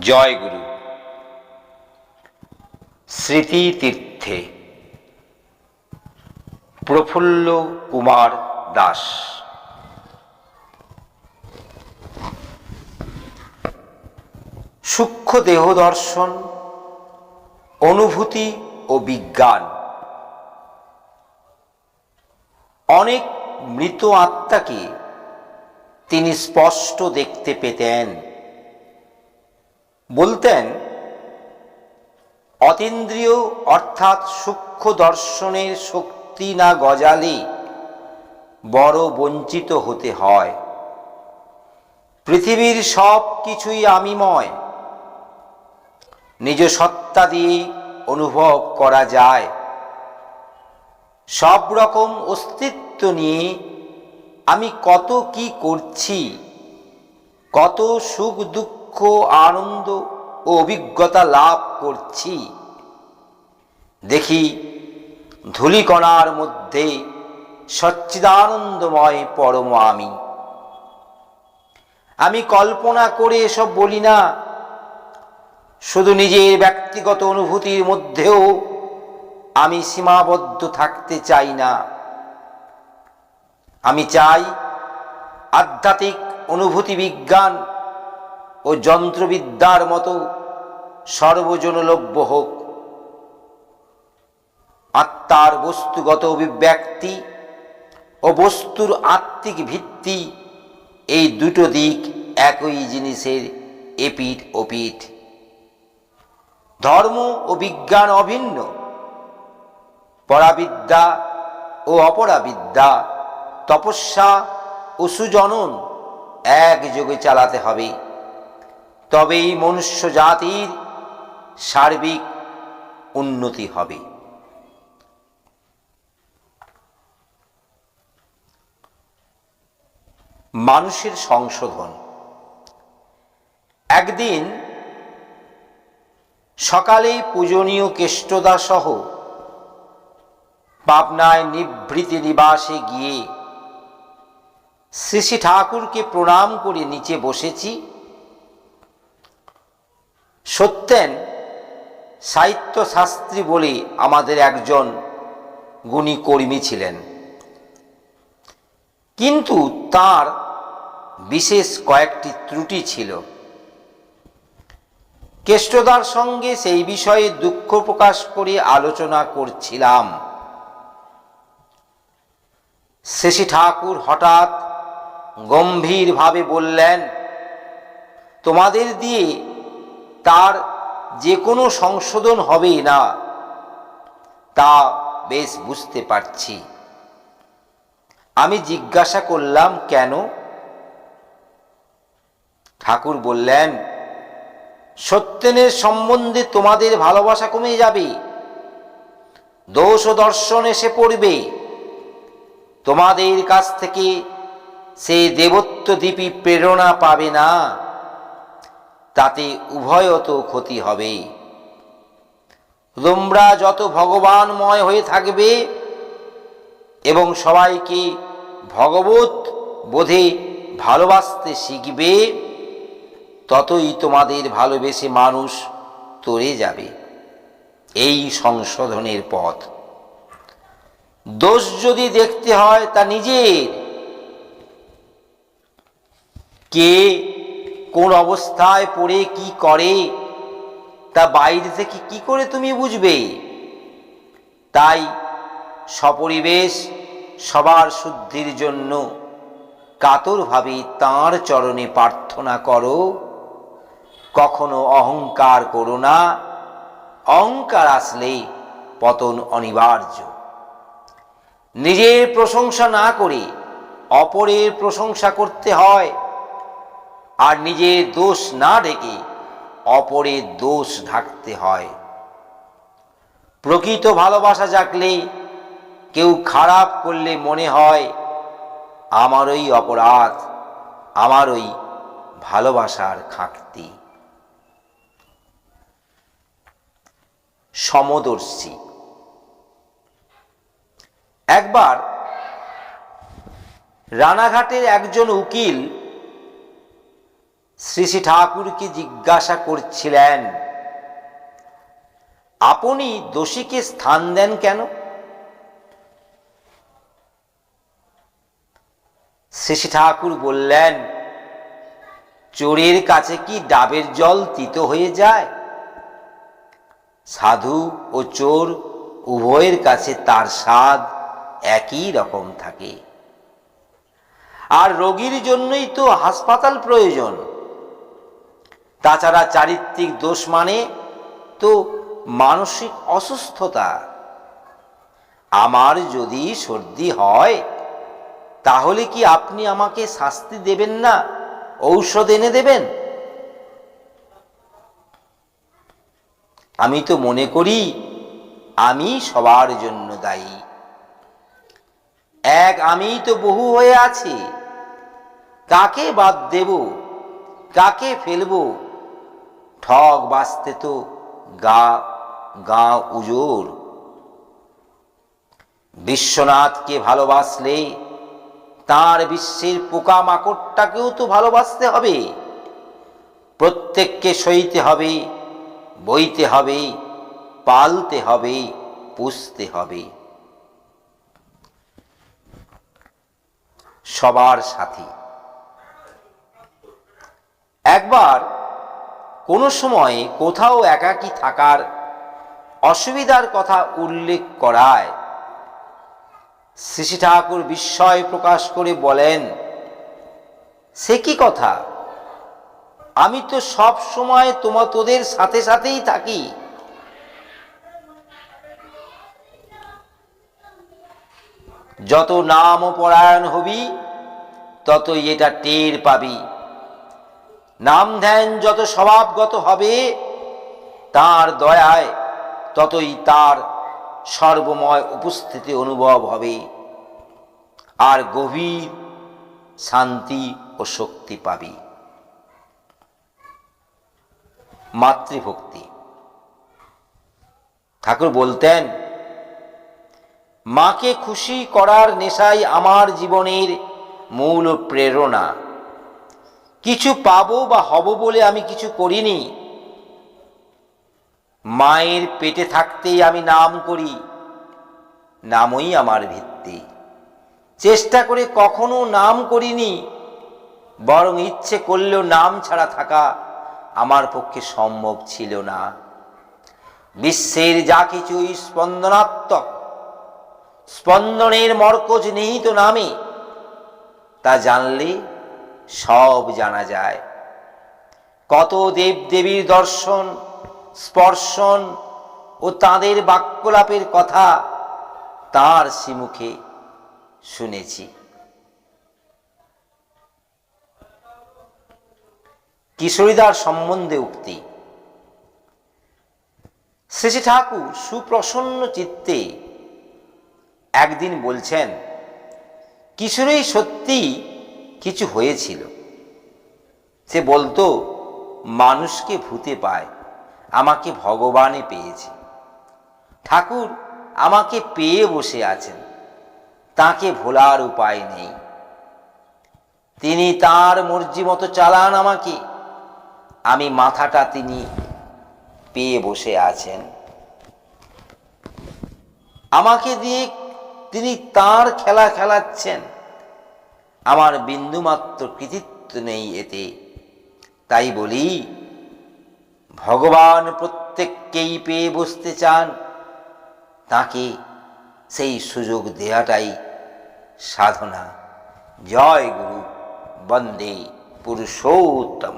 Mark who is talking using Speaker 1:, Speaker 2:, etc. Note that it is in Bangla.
Speaker 1: জয় গুরু। স্মৃতি তীর্থে প্রফুল্ল কুমার দাস। সূক্ষ্ম দেহ দর্শন, অনুভূতি ও বিজ্ঞান। অনেক মৃত আত্মাকে তিনি স্পষ্ট দেখতে পেতেন। বলতেন, অতীন্দ্রিয় অর্থাৎ সূক্ষ্ম দর্শনের শক্তি না গজালে বড় বঞ্চিত হতে হয়। পৃথিবীর সব কিছুই আমিময়। নিজ সত্তা দিয়ে অনুভব করা যায়। সব রকম অস্তিত্ব নিয়ে আমি কত কি করছি, কত সুখ দুঃখ আনন্দ ও অভিজ্ঞতা লাভ করছি। দেখি ধুলিকণার মধ্যে সচ্চিদানন্দময় পরম আমি। আমি কল্পনা করে এসব বলি না। শুধু নিজের ব্যক্তিগত অনুভূতির মধ্যেও আমি সীমাবদ্ধ থাকতে চাই না। আমি চাই আধ্যাত্মিক অনুভূতি বিজ্ঞান ও যন্ত্রবিদ্যার মতো সর্বজনলভ্য হোক। আত্মার বস্তুগত অভিব্যক্তি ও বস্তুর আত্মিক ভিত্তি এই দুটো দিক একই জিনিসের এপিঠ ওপিঠ। ধর্ম ও বিজ্ঞান অভিন্ন। পরাবিদ্যা ও অপরাবিদ্যা, তপস্যা ও সুজনন একযোগে চালাতে হবে। তবেই মনুষ্য জাতির সার্বিক উন্নতি হবে। মানুষের সংশোধন। একদিন সকালেই পূজনীয় কেষ্টদা সহ পাবনায় নিভৃতি নিবাসে গিয়ে শ্রী ঠাকুরকে প্রণাম করে নিচে বসেছি। সত্যেন সাহিত্যশাস্ত্রী বলে আমাদের একজন গুণী কর্মী ছিলেন। কিন্তু তার বিশেষ কয়েকটি ত্রুটি ছিল। কেষ্টদার সঙ্গে সেই বিষয়ে দুঃখ প্রকাশ করে আলোচনা করছিলাম। শেষী ঠাকুর হঠাৎ গম্ভীরভাবে বললেন, তোমাদের দিয়ে তার যে কোনো সংশোধন হবেই না, তা বেশ বুঝতে পারছি। আমি জিজ্ঞাসা করলাম, কেন? ঠাকুর বললেন, সত্যেনের সম্বন্ধে তোমাদের ভালোবাসা কমে যাবে, দোষ ও দর্শন এসে পড়বে। তোমাদের কাছ থেকে সে দেবত্ব দ্বীপী প্রেরণা পাবে না। তাতে উভয়ত ক্ষতি হবে। তোমরা যত ভগবানময় হয়ে থাকবে এবং সবাইকে ভগবত বোধে ভালোবাসতে শিখবে, ততই তোমাদের ভালোবেসে মানুষ তরে যাবে। এই সংশোধনের পথ। দোষ যদি দেখতে হয় তা নিজের। কে কোন অবস্থায় পড়ে কি করে? তা বাইরে থেকে কি করে তুমি বুঝবে? তাই সপরিবেশ সবার শুদ্ধির জন্য কাতরভাবে তাঁর চরণে প্রার্থনা করো। কখনো অহংকার করো না। অহংকার আসলে পতন অনিবার্য। নিজের প্রশংসা না করে অপরের প্রশংসা করতে হয়। আর নিজের দোষ না ঢেকে অপরের দোষ ঢাকতে হয়। প্রকৃত ভালোবাসা জাগলে কেউ খারাপ করলে মনে হয় আমারই অপরাধ আমারই ভালোবাসার খাঁকতি সমদর্শী। একবার রানাঘাটের একজন উকিল শ্রী শ্রী ঠাকুরকে জিজ্ঞাসা করছিলেন, আপনি দোষীকে স্থান দেন কেন? শ্রী ঠাকুর বললেন, চোরের কাছে কি ডাবের জল তিতো হয়ে যায়? সাধু ও চোর উভয়ের কাছে তার স্বাদ একই রকম থাকে। আর রোগীর জন্যই তো হাসপাতাল প্রয়োজন। তাছাড়া চারিত্রিক দোষ মানে তো মানসিক অসুস্থতা। আমার যদি সর্দি হয়, তাহলে কি আপনি আমাকে শাস্তি দেবেন না? ঔষধ এনে দেবেন? আমি তো মনে করি, আমি সবার জন্য দায়ী। এক, আমি তো বহু হয়ে আছি। কাকে বাদ দেব? কাকে ফেলব? ঠগ বাঁচতে তো গা গা উজোর। বিশ্বনাথকে ভালোবাসলে তার বিশ্বের পোকামাকড়টাকেও তো ভালোবাসতে হবে। প্রত্যেককে সইতে হবে, বইতে হবে, পালতে হবে, পুষতে হবে। সবার সাথী। একবার কোনো সময় কোথাও একাকী থাকার অসুবিধার কথা উল্লেখ করায়। শ্রী ঠাকুর বিস্ময় প্রকাশ করে বলেন, সে কি কথা? আমি তো সব সময় তোমা তোদের সাথে সাথেই থাকি। যত নাম পরায়ণ হবি, ততই এটা টের পাবি। নাম ধ্যান যত স্বভাবগত হবে, তার দয়ায় ততই তার সর্বময় উপস্থিতি অনুভব হবে। আর গভীর শান্তি ও শক্তি পাবি। মাতৃভক্তি। ঠাকুর বলতেন, মাকে খুশি করার নেশাই আমার জীবনের মূল প্রেরণা। কিছু পাবো বা হব বলে আমি কিছু করিনি। মায়ের পেটে থাকতেই আমি নাম করি, নামই আমার ভিত্তি। চেষ্টা করে কখনো নাম করিনি, বরং ইচ্ছে করলেও নাম ছাড়া থাকা আমার পক্ষে সম্ভব ছিল না। বিশ্বের যা কিছুই স্পন্দনাত্মক, স্পন্দনের মরকজ নিহিত নামে, তা জানলে সব জানা যায়। কত দেব দেবীর দর্শন, স্পর্শন ও তাদের বাক্যলাপের কথা তার সিমুখে শুনেছি। কিশোরীদার সম্বন্ধে উক্তি। শ্রী ঠাকুর সুপ্রসন্ন চিত্তে একদিন বলছেন, কিশোরী সত্যি কিছু হয়েছিল। সে বলতো, মানুষকে ভূতে পায়, আমাকে ভগবানে পেয়েছে। ঠাকুর আমাকে পেয়ে বসে আছেন, তাকে ভোলার উপায় নেই। তিনি তার মর্জি মতো চালান আমাকে, আমি মাথাটা তিনি পেয়ে বসে আছেন। আমাকে দিয়ে তিনি তার খেলা খেলাচ্ছেন। আমার বিন্দুমাত্র কৃতিত্ব নেই এতে। তাই বলি, ভগবান প্রত্যেককেই পেয়ে বসতে চান। তাকে সেই সুযোগ দেয়াটাই সাধনা। জয় গুরু, বন্দে পুরুষোত্তম